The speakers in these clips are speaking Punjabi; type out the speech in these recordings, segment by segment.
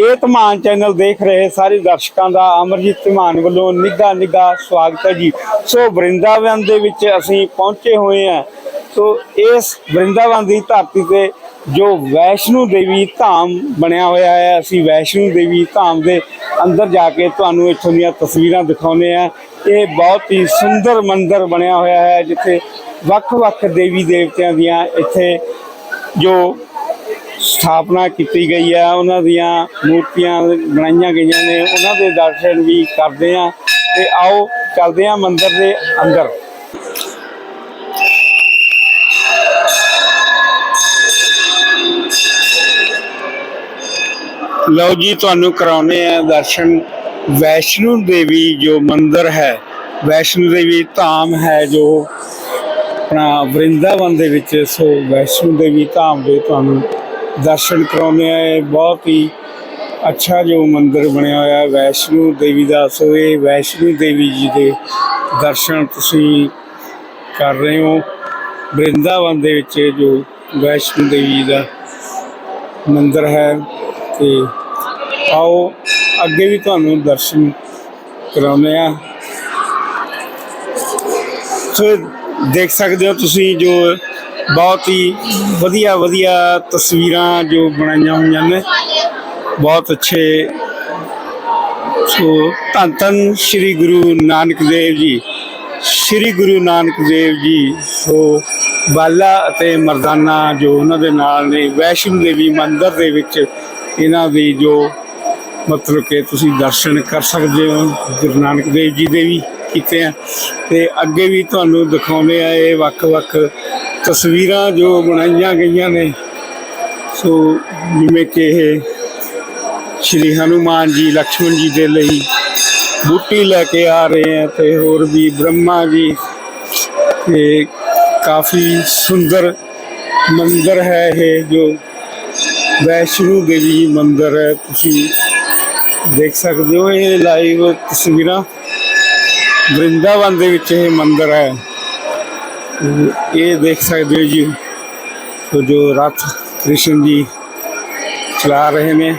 ਇਹ ਧਮਾਨ ਚੈਨਲ ਦੇਖ ਰਹੇ ਸਾਰੇ ਦਰਸ਼ਕਾਂ ਦਾ, ਅਮਰਜੀਤ ਧਮਾਨ ਵੱਲੋਂ ਨਿੱਘਾ ਨਿੱਘਾ ਸਵਾਗਤ ਹੈ ਜੀ। ਸੋ ਵਰਿੰਦਾਵਨ ਦੇ ਵਿੱਚ ਅਸੀਂ ਪਹੁੰਚੇ ਹੋਏ ਹਾਂ। ਸੋ ਇਸ ਵਰਿੰਦਾਵਨ ਦੀ ਧਰਤੀ ਤੇ ਜੋ ਵੈਸ਼ਨੂ ਦੇਵੀ ਧਾਮ ਬਣਿਆ ਹੋਇਆ ਹੈ, ਅਸੀਂ ਵੈਸ਼ਨੂ ਦੇਵੀ ਧਾਮ ਦੇ ਅੰਦਰ ਜਾ ਕੇ ਤੁਹਾਨੂੰ ਇੱਥੋਂ ਦੀਆਂ ਤਸਵੀਰਾਂ ਦਿਖਾਉਂਦੇ ਆ ਇਹ ਬਹੁਤ ਹੀ ਸੁੰਦਰ ਮੰਦਿਰ ਬਣਿਆ ਹੋਇਆ ਹੈ, ਜਿੱਥੇ ਵੱਖ-ਵੱਖ ਦੇਵੀ ਦੇਵਤਿਆਂ ਦੀਆਂ ਇੱਥੇ ਜੋ ਸਥਾਪਨਾ ਕੀਤੀ ਗਈ ਹੈ ਉਹਨਾਂ ਦੀਆਂ ਮੂਰਤੀਆਂ ਬਣਾਈਆਂ ਗਈਆਂ ਨੇ, ਉਹਨਾਂ ਦੇ ਦਰਸ਼ਨ ਵੀ ਕਰਦੇ ਆ। ਤੇ ਆਓ ਚੱਲਦੇ ਆ ਮੰਦਿਰ ਦੇ ਅੰਦਰ। ਲਓ ਜੀ, ਤੁਹਾਨੂੰ ਕਰਾਉਨੇ ਆ ਦਰਸ਼ਨ। ਵੈਸ਼ਨੂ ਦੇਵੀ ਜੋ ਮੰਦਿਰ ਹੈ, ਵੈਸ਼ਨੂ ਦੇਵੀ ਧਾਮ ਹੈ ਜੋ ਆਪਣਾ ਵਰਿੰਦਾਵਨ ਦੇ ਵਿੱਚ, ਸੋ ਵੈਸ਼ਨੂ ਦੇਵੀ ਧਾਮ ਦੇ ਤੁਹਾਨੂੰ ਦਰਸ਼ਨ ਕਰਾਉਂਦੇ ਆ, ਇਹ ਬਹੁਤ ਹੀ ਅੱਛਾ ਜੋ ਮੰਦਿਰ ਬਣਿਆ ਹੋਇਆ ਹੈ, ਵੈਸ਼ਨੂ ਦੇਵੀ ਦਾ। ਸੋ ਇਹ ਵੈਸ਼ਨੂ ਦੇਵੀ ਜੀ ਦੇ ਦਰਸ਼ਨ ਤੁਸੀਂ ਕਰ ਰਹੇ ਹੋ। ਵਰਿੰਦਾਵਨ ਦੇ ਵਿੱਚ ਜੋ ਵੈਸ਼ਨੂ ਦੇਵੀ ਦਾ ਮੰਦਿਰ ਹੈ, ਤੇ ਆਓ ਅੱਗੇ ਵੀ ਤੁਹਾਨੂੰ ਦਰਸ਼ਨ ਕਰਾਉਂਦੇ ਆ। ਸੋ ਦੇਖ ਸਕਦੇ ਹੋ ਤੁਸੀਂ ਜੋ ਬਹੁਤ ਹੀ ਵਧੀਆ ਵਧੀਆ ਤਸਵੀਰਾਂ ਜੋ ਬਣਾਈਆਂ ਹੋਈਆਂ ਨੇ। ਬਹੁਤ ਅੱਛੇ। ਸੋ ਧੰਨ ਧੰਨ ਸ੍ਰੀ ਗੁਰੂ ਨਾਨਕ ਦੇਵ ਜੀ। ਸ੍ਰੀ ਗੁਰੂ ਨਾਨਕ ਦੇਵ ਜੀ, ਸੋ ਬਾਲਾ ਅਤੇ ਮਰਦਾਨਾ ਜੋ ਉਹਨਾਂ ਦੇ ਨਾਲ ਨੇ, ਵੈਸ਼ਨੂ ਦੇਵੀ ਮੰਦਿਰ ਦੇ ਵਿੱਚ ਇਹਨਾਂ ਦੀ ਜੋ ਮਤਲਬ ਕਿ ਤੁਸੀਂ ਦਰਸ਼ਨ ਕਰ ਸਕਦੇ ਹੋ, ਗੁਰੂ ਨਾਨਕ ਦੇਵ ਜੀ ਦੇ ਵੀ ਕੀਤੇ ਆ। ਤੇ ਅੱਗੇ ਵੀ ਤੁਹਾਨੂੰ ਦਿਖਾਉਂਦੇ ਆ ਇਹ ਵੱਖ-ਵੱਖ ਤਸਵੀਰਾਂ ਜੋ ਬਣਾਈਆਂ ਗਈਆਂ ਨੇ, ਸੋ ਜਿਵੇਂ ਕਿ ਇਹ ਸ਼੍ਰੀ ਹਨੂਮਾਨ ਜੀ ਲక్ష్మణ ਜੀ ਦੇ ਲਈ ਬੂਟੀ ਲੈ ਕੇ ਆ ਰਹੇ ਆ ਤੇ ਹੋਰ ਵੀ ਬ੍ਰਹਮਾ ਜੀ ਇਹ ਕਾਫੀ ਸੁੰਦਰ ਮੰਦਰ ਹੈ ਇਹ ਜੋ ਵੈਸ਼ਨੂ ਦੇਵੀ ਮੰਦਰ ਹੈ, ਤੁਸੀਂ ਦੇਖ ਸਕਦੇ ਹੋ ਇਹ ਲਾਈਵ ਤਸਵੀਰਾਂ ਬ੍ਰਿੰਦਾਵਨ ਦੇ ਵਿੱਚ ਇਹ ਮੰਦਰ ਹੈ। ਇਹ ਦੇਖ ਸਕਦੇ ਹੋ ਜੀ ਸੋ ਜੋ ਰਥ ਕ੍ਰਿਸ਼ਨ ਜੀ ਚਲਾ ਰਹੇ ਨੇ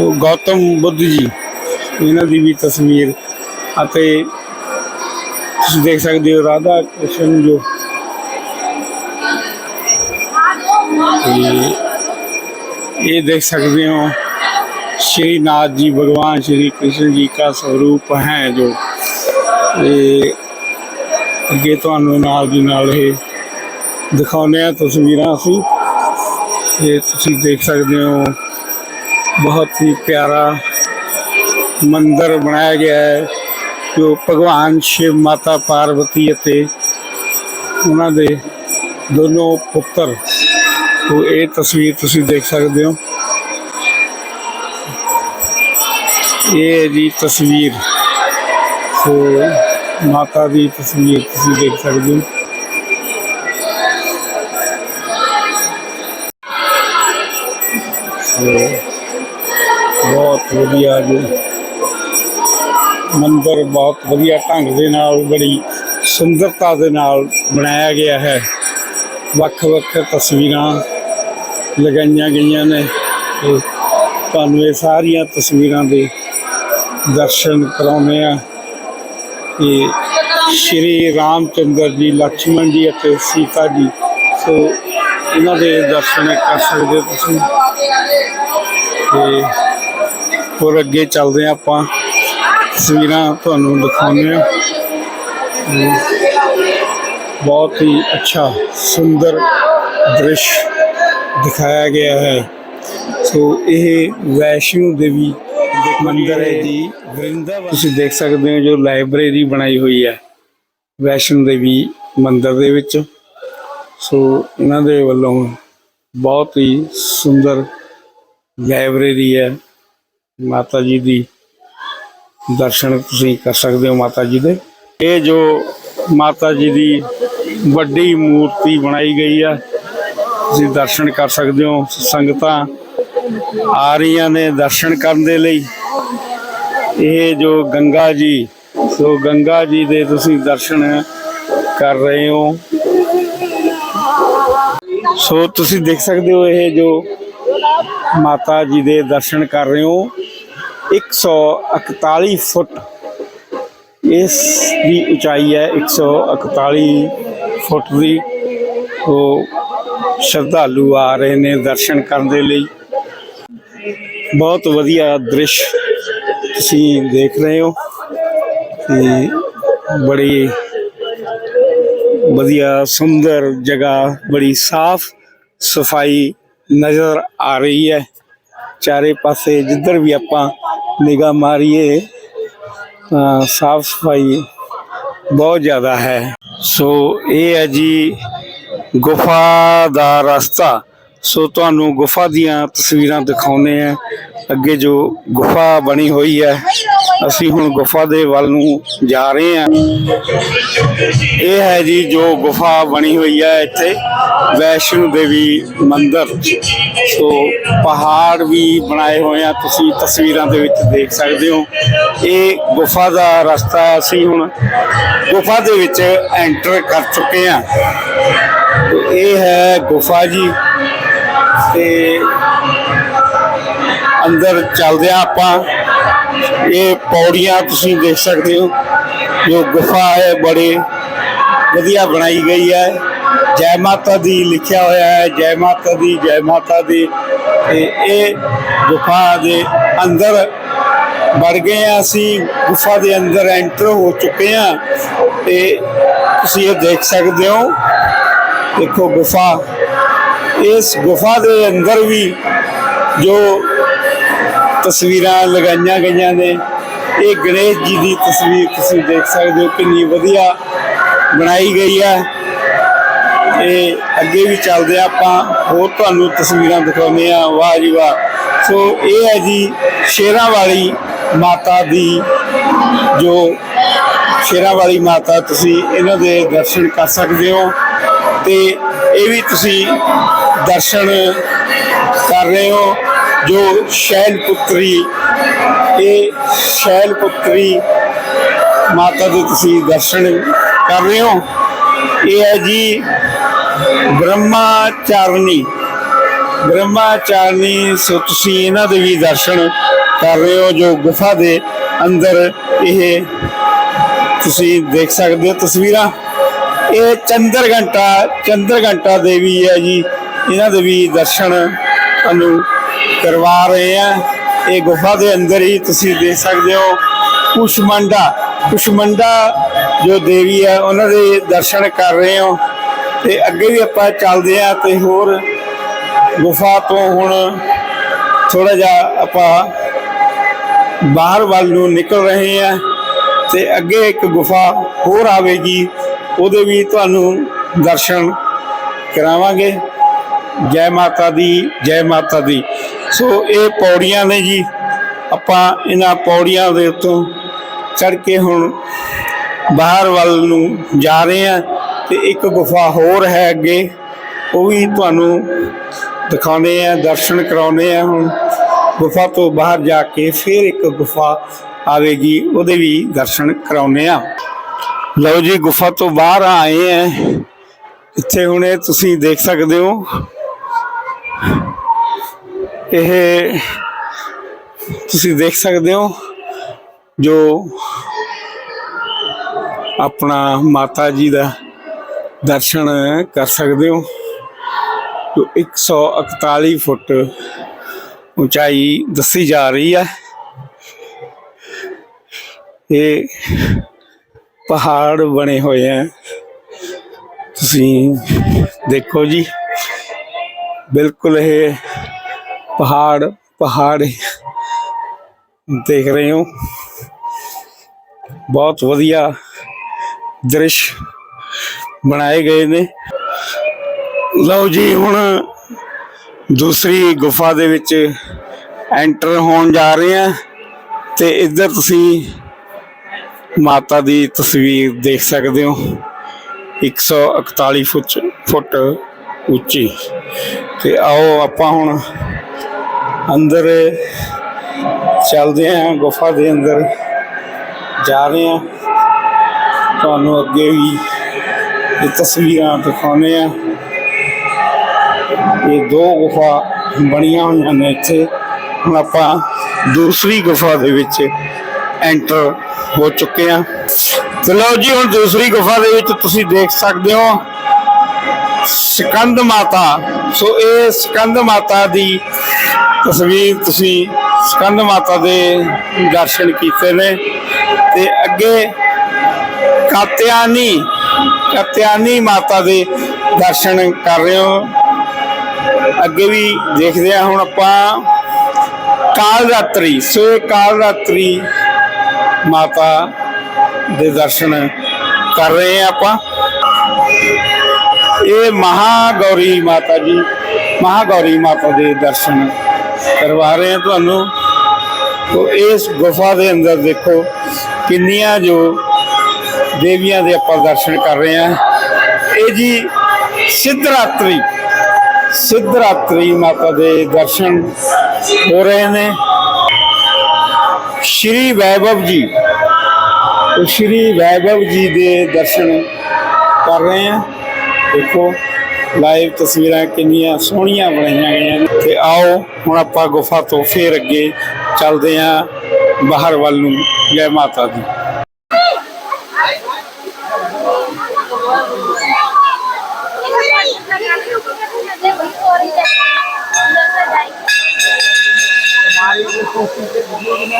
ਉਹ ਗੌਤਮ ਬੁੱਧ ਜੀ ਇਹਨਾਂ ਦੀ ਵੀ ਤਸਵੀਰ ਅਤੇ ਤੁਸੀਂ ਦੇਖ ਸਕਦੇ ਹੋ ਰਾਧਾ ਕ੍ਰਿਸ਼ਨ ਜੋ ये ये देख सकते हो श्री नाथ जी भगवान श्री कृष्ण जी का स्वरूप है जो ये ਅੱਗੇ ਤੁਹਾਨੂੰ ਨਾਲ ਦੀ ਨਾਲ ਇਹ ਦਿਖਾਉਂਦੇ ਆ ਤਸਵੀਰਾਂ ਅਸੀਂ। ਇਹ ਤੁਸੀਂ ਦੇਖ ਸਕਦੇ ਹੋ, ਬਹੁਤ ਹੀ ਪਿਆਰਾ ਮੰਦਰ ਬਣਾਇਆ ਗਿਆ ਹੈ, ਜੋ ਭਗਵਾਨ ਸ਼ਿਵ ਮਾਤਾ ਪਾਰਵਤੀ ਅਤੇ ਉਹਨਾਂ ਦੇ ਦੋਨੋਂ ਪੁੱਤਰ। ਤੋ ਇਹ ਤਸਵੀਰ ਤੁਸੀਂ ਦੇਖ ਸਕਦੇ ਹੋ। ਇਹ ਜੀ ਤਸਵੀਰ। ਸੋ ਮਾਤਾ ਦੀ ਤਸਵੀਰ ਤੁਸੀਂ ਦੇਖ ਸਕਦੇ ਹੋ। ਬਹੁਤ ਵਧੀਆ ਜੀ। ਮੰਦਰ ਬਹੁਤ ਵਧੀਆ ਢੰਗ ਦੇ ਨਾਲ, ਬੜੀ ਸੁੰਦਰਤਾ ਦੇ ਨਾਲ ਬਣਾਇਆ ਗਿਆ ਹੈ। ਵੱਖ-ਵੱਖ ਤਸਵੀਰਾਂ ਲਗਾਈਆਂ ਗਈਆਂ ਨੇ। ਤੁਹਾਨੂੰ ਇਹ ਸਾਰੀਆਂ ਤਸਵੀਰਾਂ ਦੇ ਦਰਸ਼ਨ ਕਰਾਉਂਦੇ ਆ ਕਿ ਸ਼੍ਰੀ ਰਾਮਚੰਦਰ ਜੀ, ਲਕਸ਼ਮਣ ਜੀ ਅਤੇ ਸੀਤਾ ਜੀ। ਸੋ ਇਹਨਾਂ ਦੇ ਦਰਸ਼ਨ ਕਰ ਸਕਦੇ ਹੋ ਤੁਸੀਂ। ਤੇ ਹੋਰ ਅੱਗੇ ਚੱਲਦੇ ਆ ਆਪਾਂ। ਤਸਵੀਰਾਂ ਤੁਹਾਨੂੰ ਦਿਖਾਉਂਦੇ ਆ ਬਹੁਤ ਹੀ ਅੱਛਾ, ਸੁੰਦਰ ਦ੍ਰਿਸ਼ ਦਿਖਾਇਆ ਗਿਆ ਹੈ। ਸੋ ਇਹ ਵੈਸ਼ਨੂ ਦੇਵੀ ਮੰਦਿਰ ਹੈ ਜੀ। ਵਰਿੰਦਾਵਨ ਤੁਸੀਂ ਦੇਖ ਸਕਦੇ ਹੋ ਜੋ ਲਾਇਬ੍ਰੇਰੀ ਬਣਾਈ ਹੋਈ ਹੈ, ਵੈਸ਼ਨੂ ਦੇਵੀ ਮੰਦਿਰ ਦੇ ਵਿੱਚ। ਸੋ ਇਹਨਾਂ ਦੇ ਵੱਲੋਂ ਬਹੁਤ ਹੀ ਸੁੰਦਰ ਲਾਇਬ੍ਰੇਰੀ ਹੈ। ਮਾਤਾ ਜੀ ਦੀ ਦਰਸ਼ਨ ਤੁਸੀਂ ਕਰ ਸਕਦੇ ਹੋ ਮਾਤਾ ਜੀ ਦੇ। ਇਹ ਜੋ ਮਾਤਾ ਜੀ ਦੀ ਵੱਡੀ ਮੂਰਤੀ ਬਣਾਈ ਗਈ ਆ, ਤੁਸੀਂ ਦਰਸ਼ਨ ਕਰ ਸਕਦੇ ਹੋ ਸੰਗਤਾਂ ਆ ਰਹੀਆਂ ਨੇ ਦਰਸ਼ਨ ਕਰਨ ਦੇ ਲਈ। ਇਹ ਜੋ ਗੰਗਾ ਜੀ, ਸੋ ਗੰਗਾ ਜੀ ਦੇ ਤੁਸੀਂ ਦਰਸ਼ਨ ਕਰ ਰਹੇ ਹੋ। ਸੋ ਤੁਸੀਂ ਦੇਖ ਸਕਦੇ ਹੋ ਇਹ ਜੋ ਮਾਤਾ ਜੀ ਦੇ ਦਰਸ਼ਨ ਕਰ ਰਹੇ ਹੋ। 141 ਫੁੱਟ ਇਸ ਦੀ ਉਚਾਈ ਹੈ 141 ਫੁੱਟ ਦੀ। ਉਹ ਸ਼ਰਧਾਲੂ ਆ ਰਹੇ ਨੇ ਦਰਸ਼ਨ ਕਰਨ ਦੇ ਲਈ। ਬਹੁਤ ਵਧੀਆ ਦ੍ਰਿਸ਼ ਤੁਸੀਂ ਦੇਖ ਰਹੇ ਹੋ ਕਿ ਬੜੀ ਵਧੀਆ ਸੁੰਦਰ ਜਗ੍ਹਾ, ਬੜੀ ਸਾਫ਼ ਸਫ਼ਾਈ ਨਜ਼ਰ ਆ ਰਹੀ ਹੈ। ਚਾਰੇ ਪਾਸੇ ਜਿੱਧਰ ਵੀ ਆਪਾਂ ਨਿਗਾਹ ਮਾਰੀਏ, ਤਾਂ ਸਾਫ਼ ਸਫ਼ਾਈ ਬਹੁਤ ਜ਼ਿਆਦਾ ਹੈ। ਸੋ ਇਹ ਹੈ ਜੀ ਗੁਫਾ ਦਾ ਰਸਤਾ। ਸੋ ਤੁਹਾਨੂੰ ਗੁਫਾ ਦੀਆਂ ਤਸਵੀਰਾਂ ਦਿਖਾਉਂਦੇ ਆ ਅੱਗੇ ਜੋ ਗੁਫਾ ਬਣੀ ਹੋਈ ਹੈ, ਅਸੀਂ ਹੁਣ ਗੁਫਾ ਦੇ ਵੱਲ ਨੂੰ ਜਾ ਰਹੇ ਹਾਂ। ਇਹ ਹੈ ਜੀ ਜੋ ਗੁਫਾ ਬਣੀ ਹੋਈ ਹੈ ਇੱਥੇ, ਵੈਸ਼ਨੋ ਦੇਵੀ ਮੰਦਿਰ। ਸੋ ਪਹਾੜ ਵੀ ਬਣਾਏ ਹੋਏ ਆ, ਤੁਸੀਂ ਤਸਵੀਰਾਂ ਦੇ ਵਿੱਚ ਦੇਖ ਸਕਦੇ ਹੋ। ਇਹ ਗੁਫਾ ਦਾ ਰਸਤਾ ਅਸੀਂ ਹੁਣ ਗੁਫਾ ਦੇ ਵਿੱਚ ਐਂਟਰ ਕਰ ਚੁੱਕੇ ਹਾਂ। ਇਹ ਹੈ ਗੁਫਾ ਜੀ। ਤੇ ਅੰਦਰ ਚੱਲਦੇ ਹਾਂ ਆਪਾਂ। ਇਹ ਪੌੜੀਆਂ ਤੁਸੀਂ ਦੇਖ ਸਕਦੇ ਹੋ, ਜੋ ਗੁਫਾ ਹੈ, ਬੜੇ ਵਧੀਆ ਬਣਾਈ ਗਈ ਹੈ। ਜੈ ਮਾਤਾ ਦੀ ਲਿਖਿਆ ਹੋਇਆ ਹੈ, ਜੈ ਮਾਤਾ ਦੀ, ਜੈ ਮਾਤਾ ਦੀ। ਤੇ ਇਹ ਗੁਫਾ ਦੇ ਅੰਦਰ ਵੜ ਗਏ ਹਾਂ ਅਸੀਂ, ਗੁਫਾ ਦੇ ਅੰਦਰ ਐਂਟਰ ਹੋ ਚੁੱਕੇ ਹਾਂ। ਤੇ ਤੁਸੀਂ ਇਹ ਦੇਖ ਸਕਦੇ ਹੋ, ਦੇਖੋ ਗੁਫਾ ਇਸ ਗੁਫਾ ਦੇ ਅੰਦਰ ਵੀ ਜੋ ਤਸਵੀਰਾਂ ਲਗਾਈਆਂ ਗਈਆਂ ਨੇ, ਇਹ ਗਣੇਸ਼ ਜੀ ਦੀ ਤਸਵੀਰ ਤੁਸੀਂ ਦੇਖ ਸਕਦੇ ਹੋ ਕਿੰਨੀ ਵਧੀਆ ਬਣਾਈ ਗਈ ਹੈ। ਤੇ ਅੱਗੇ ਵੀ ਚੱਲਦੇ ਆ ਆਪਾਂ ਹੋਰ ਤੁਹਾਨੂੰ ਤਸਵੀਰਾਂ ਦਿਖਾਉਂਦੇ ਆ ਵਾਹ ਜੀ ਵਾਹ। ਸੋ ਇਹ ਹੈ ਜੀ ਸ਼ੇਰਾਂ ਵਾਲੀ ਮਾਤਾ ਦੀ ਜੋ ਸ਼ੇਰਾਂ ਵਾਲੀ ਮਾਤਾ ਤੁਸੀਂ ਇਹਨਾਂ ਦੇ ਦਰਸ਼ਨ ਕਰ ਸਕਦੇ ਹੋ। ਤੇ ਇਹ ਵੀ ਤੁਸੀਂ ਦਰਸ਼ਨ ਕਰ ਰਹੇ ਹੋ, ਜੋ ਸ਼ੈਲ ਪੁੱਤਰੀ ਇਹ ਸ਼ੈਲ ਪੁੱਤਰੀ ਮਾਤਾ ਦੇ ਤੁਸੀਂ ਦਰਸ਼ਨ ਕਰ ਰਹੇ ਹੋ। ਇਹ ਹੈ ਜੀ ਬ੍ਰਹਮਾਚਾਰਨੀ। ਬ੍ਰਹਮਾਚਾਰਨੀ, ਸੋ ਤੁਸੀਂ ਇਹਨਾਂ ਦੇ ਵੀ ਦਰਸ਼ਨ ਕਰ ਰਹੇ ਹੋ, ਜੋ ਗੁਫਾ ਦੇ ਅੰਦਰ ਇਹ ਤੁਸੀਂ ਦੇਖ ਸਕਦੇ ਹੋ ਤਸਵੀਰਾਂ। ਇਹ ਚੰਦਰ ਘੰਟਾ ਚੰਦਰ ਘੰਟਾ ਦੇਵੀ ਹੈ ਜੀ। ਇਹਨਾਂ ਦੇ ਵੀ ਦਰਸ਼ਨ ਤੁਹਾਨੂੰ ਕਰਵਾ ਰਹੇ ਆ। ਇਹ ਗੁਫਾ ਦੇ ਅੰਦਰ ਹੀ ਤੁਸੀਂ ਦੇਖ ਸਕਦੇ ਹੋ ਕੁਸ਼ਮੰਡਾ। ਕੁਸ਼ਮੰਡਾ ਜੋ ਦੇਵੀ ਹੈ ਉਹਨਾਂ ਦੇ ਦਰਸ਼ਨ ਕਰ ਰਹੇ ਹੋ। ਤੇ ਅੱਗੇ ਵੀ ਆਪਾਂ ਚੱਲਦੇ ਆ ਤੇ ਹੋਰ ਗੁਫਾ ਤੋਂ ਹੁਣ ਥੋੜਾ ਜਿਹਾ ਆਪਾਂ ਬਾਹਰ ਵੱਲ ਨੂੰ ਨਿਕਲ ਰਹੇ ਆ ਤੇ ਅੱਗੇ ਇੱਕ ਗੁਫਾ ਹੋਰ ਆਵੇਗੀ, ਉਹਦੇ ਵੀ ਤੁਹਾਨੂੰ ਦਰਸ਼ਨ ਕਰਾਵਾਂਗੇ। ਜੈ ਮਾਤਾ ਦੀ, ਜੈ ਮਾਤਾ ਦੀ। ਸੋ ਇਹ ਪੌੜੀਆਂ ਨੇ ਜੀ, ਆਪਾਂ ਇਹਨਾਂ ਪੌੜੀਆਂ ਦੇ ਉੱਤੋਂ ਚੜ ਕੇ ਹੁਣ ਬਾਹਰ ਵੱਲ ਨੂੰ ਜਾ ਰਹੇ ਆ ਤੇ ਇੱਕ ਗੁਫਾ ਹੋਰ ਹੈ ਅੱਗੇ, ਉਹ ਵੀ ਤੁਹਾਨੂੰ ਦਿਖਾਉਂਦੇ ਆ ਦਰਸ਼ਨ ਕਰਾਉਂਦੇ ਆ ਹੁਣ। ਗੁਫਾ ਤੋਂ ਬਾਹਰ ਜਾ ਕੇ ਫਿਰ ਇੱਕ ਗੁਫਾ ਆਵੇਗੀ, ਉਹਦੇ ਵੀ ਦਰਸ਼ਨ ਕਰਾਉਂਦੇ ਆ ਲਓ ਜੀ, ਗੁਫਾ ਤੋਂ ਬਾਹਰ ਆਏ ਆ ਇੱਥੇ ਹੁਣੇ ਤੁਸੀਂ ਦੇਖ ਸਕਦੇ ਹੋ। ਇਹ ਤੁਸੀਂ ਦੇਖ ਸਕਦੇ ਹੋ ਜੋ ਆਪਣਾ ਮਾਤਾ ਜੀ ਦਾ ਦਰਸ਼ਨ ਕਰ ਸਕਦੇ ਹੋ। ਜੋ 141 ਫੁੱਟ ਉਚਾਈ ਦੱਸੀ ਜਾ ਰਹੀ ਹੈ। ਇਹ ਪਹਾੜ ਬਣੇ ਹੋਏ ਹੈ। ਤੁਸੀਂ ਦੇਖੋ ਜੀ। ਬਿਲਕੁਲ ਇਹ ਪਹਾੜ ਪਹਾੜ ਦੇਖ ਰਹੇ ਹੋ। ਬਹੁਤ ਵਧੀਆ ਦ੍ਰਿਸ਼ ਬਣਾਏ ਗਏ ਨੇ। ਲਓ ਜੀ, ਹੁਣ ਦੂਸਰੀ ਗੁਫਾ ਦੇ ਵਿੱਚ ਐਂਟਰ ਹੋਣ ਜਾ ਰਹੇ ਆ ਤੇ ਇੱਧਰ ਤੁਸੀਂ ਮਾਤਾ ਦੀ ਤਸਵੀਰ ਦੇਖ ਸਕਦੇ ਹੋ। 141 ਫੁੱਟ ਫੁੱਟ ਉੱਚੀ। ਤੇ ਆਓ ਆਪਾਂ ਹੁਣ ਅੰਦਰ ਚੱਲਦੇ ਹਾਂ ਗੁਫਾ ਦੇ ਅੰਦਰ ਜਾ ਰਹੇ ਹਾਂ ਤੁਹਾਨੂੰ ਅੱਗੇ ਵੀ ਇਹ ਤਸਵੀਰਾਂ ਦਿਖਾਉਂਦੇ ਆ। ਇਹ ਦੋ ਗੁਫਾ ਬਣੀਆਂ ਹੋਈਆਂ ਨੇ ਇੱਥੇ। ਹੁਣ ਆਪਾਂ ਦੂਸਰੀ ਗੁਫਾ ਦੇ ਵਿੱਚ ਐਂਟਰ ਹੋ ਚੁੱਕੇ ਹਾਂ ਤੇ ਲਓ ਜੀ, ਹੁਣ ਦੂਸਰੀ ਗੁਫਾ ਦੇ ਵਿੱਚ ਤੁਸੀਂ ਦੇਖ ਸਕਦੇ ਹੋ ਸਕੰਦ ਮਾਤਾ। ਸੋ ਇਹ ਸਕੰਦ ਮਾਤਾ ਦੀ ਤਸਵੀਰ ਤੁਸੀਂ ਸਕੰਦ ਮਾਤਾ ਦੇ ਦਰਸ਼ਨ ਕੀਤੇ ਨੇ। ਤੇ ਅੱਗੇ ਕਾਤਿਆਨੀ ਕਾਤਿਆਨੀ ਮਾਤਾ ਦੇ ਦਰਸ਼ਨ ਕਰ ਰਹੇ ਹੋ। ਅੱਗੇ ਵੀ ਦੇਖਦੇ ਆ ਹੁਣ ਆਪਾਂ। ਕਾਲ ਰਾਤਰੀ, ਸੋ ਇਹ ਕਾਲ ਰਾਤਰੀ ਮਾਤਾ ਦੇ ਦਰਸ਼ਨ ਕਰ ਰਹੇ ਆ ਆਪਾਂ। ਇਹ ਮਹਾਗੌਰੀ ਮਾਤਾ ਜੀ, ਮਹਾਗੌਰੀ ਮਾਤਾ ਦੇ ਦਰਸ਼ਨ ਕਰਵਾ ਰਹੇ ਹਾਂ ਤੁਹਾਨੂੰ। ਤੋ ਇਸ ਗੁਫਾ ਦੇ ਅੰਦਰ ਦੇਖੋ ਕਿੰਨੀਆਂ ਜੋ ਦੇਵੀਆਂ ਦੇ ਆਪਾਂ ਦਰਸ਼ਨ ਕਰ ਰਹੇ ਹਾਂ। ਇਹ ਜੀ ਸਿੱਧਰਾਤਰੀ ਸਿੱਧਰਾਤਰੀ ਮਾਤਾ ਦੇ ਦਰਸ਼ਨ ਹੋ ਰਹੇ ਨੇ। ਸ਼੍ਰੀ ਵੈਭਵ ਜੀ ਸ਼੍ਰੀ ਵੈਭਵ ਜੀ ਦੇ ਦਰਸ਼ਨ ਕਰ ਰਹੇ ਹਾਂ। ਦੇਖੋ ਲਾਈਵ ਤਸਵੀਰਾਂ ਕਿੰਨੀਆਂ ਸੋਹਣੀਆਂ ਬਣਾਈਆਂ ਗਈਆਂ ਨੇ। ਤੇ ਆਓ, ਹੁਣ ਆਪਾਂ ਗੁਫਾ ਤੋਂ ਫੇਰ ਅੱਗੇ ਚੱਲਦੇ ਆਂ ਬਾਹਰ ਵੱਲ ਨੂੰ, ਜੈ ਮਾਤਾ ਦੀ। हमारी जो सोची थी बुजुर्ग ने